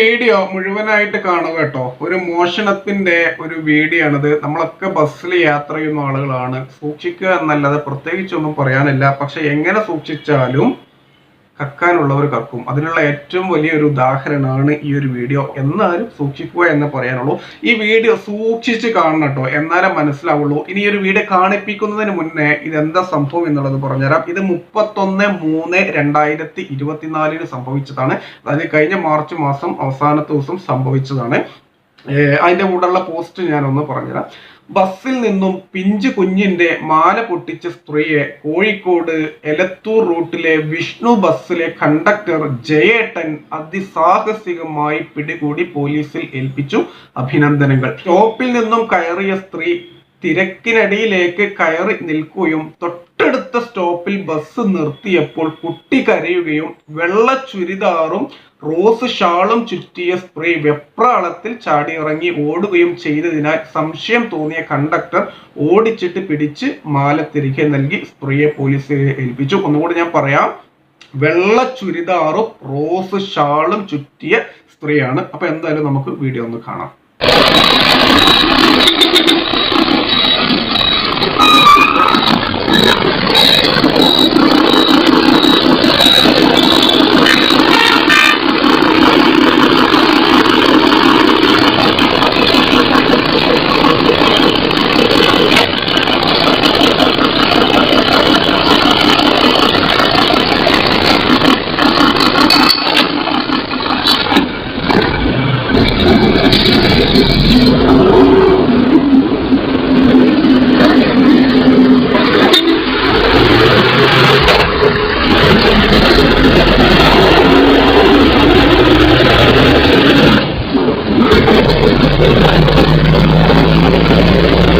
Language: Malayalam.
വീഡിയോ മുഴുവനായിട്ട് കാണുക കേട്ടോ. ഒരു മോഷണത്തിന്റെ ഒരു വീഡിയോ ആണിത്. നമ്മളൊക്കെ ബസ്സിൽ യാത്ര ചെയ്യുന്ന ആളുകളാണ്. സൂക്ഷിക്കുക എന്നല്ലാതെ പ്രത്യേകിച്ചൊന്നും പറയാനില്ല. പക്ഷെ എങ്ങനെ സൂക്ഷിച്ചാലും കക്കാനുള്ളവർ കക്കും അതിനുള്ള ഏറ്റവും വലിയൊരു ഉദാഹരണമാണ് ഈ ഒരു വീഡിയോ. എന്നാലും സൂക്ഷിക്കുക എന്ന് പറയാനുള്ളൂ. ഈ വീഡിയോ സൂക്ഷിച്ച് കാണണം കേട്ടോ. എന്നാലേ മനസ്സിലാവുള്ളൂ. ഇനി ഒരു വീഡിയോ കാണിപ്പിക്കുന്നതിന് മുന്നേ ഇതെന്താ സംഭവം എന്നുള്ളത് പറഞ്ഞുതരാം. ഇത് മുപ്പത്തൊന്ന് മൂന്ന് രണ്ടായിരത്തി ഇരുപത്തിനാലിന് സംഭവിച്ചതാണ്. അതായത് കഴിഞ്ഞ മാർച്ച് മാസം അവസാനത്തെ ദിവസം സംഭവിച്ചതാണ്. അതിന്റെ കൂടെയുള്ള പോസ്റ്റ് ഞാനൊന്ന് പറഞ്ഞുതരാം. ബസ്സിൽ നിന്നും പിഞ്ചു കുഞ്ഞിന്റെ മാല പൊട്ടിച്ച സ്ത്രീയെ കോഴിക്കോട് എലത്തൂർ റൂട്ടിലെ വിഷ്ണു ബസ്സിലെ കണ്ടക്ടർ ജയേട്ടൻ അതിസാഹസികമായി പിടികൂടി പോലീസിൽ ഏൽപ്പിച്ചു. അഭിനന്ദനങ്ങൾ. ഷോപ്പിൽ നിന്നും കയറിയ സ്ത്രീ തിരക്കിനടിയിലേക്ക് കയറി നിൽക്കുകയും തൊട്ടടുത്ത സ്റ്റോപ്പിൽ ബസ് നിർത്തിയപ്പോൾ കുട്ടി കരയുകയും വെള്ള ചുരിദാറും റോസ് ഷാളും ചുറ്റിയ സ്ത്രീ വെപ്രാളത്തിൽ ചാടിയിറങ്ങി ഓടുകയും ചെയ്തതിനാൽ സംശയം തോന്നിയ കണ്ടക്ടർ ഓടിച്ചിട്ട് പിടിച്ച് മാല തിരികെ നൽകി സ്ത്രീയെ പോലീസിൽ ഏൽപ്പിച്ചു. ഒന്നുകൂടി ഞാൻ പറയാം. വെള്ള ചുരിദാറും റോസ് ഷാളും ചുറ്റിയ സ്ത്രീയാണ്. അപ്പൊ എന്തായാലും നമുക്ക് വീഡിയോ ഒന്ന് കാണാം. Thank you. Thank you.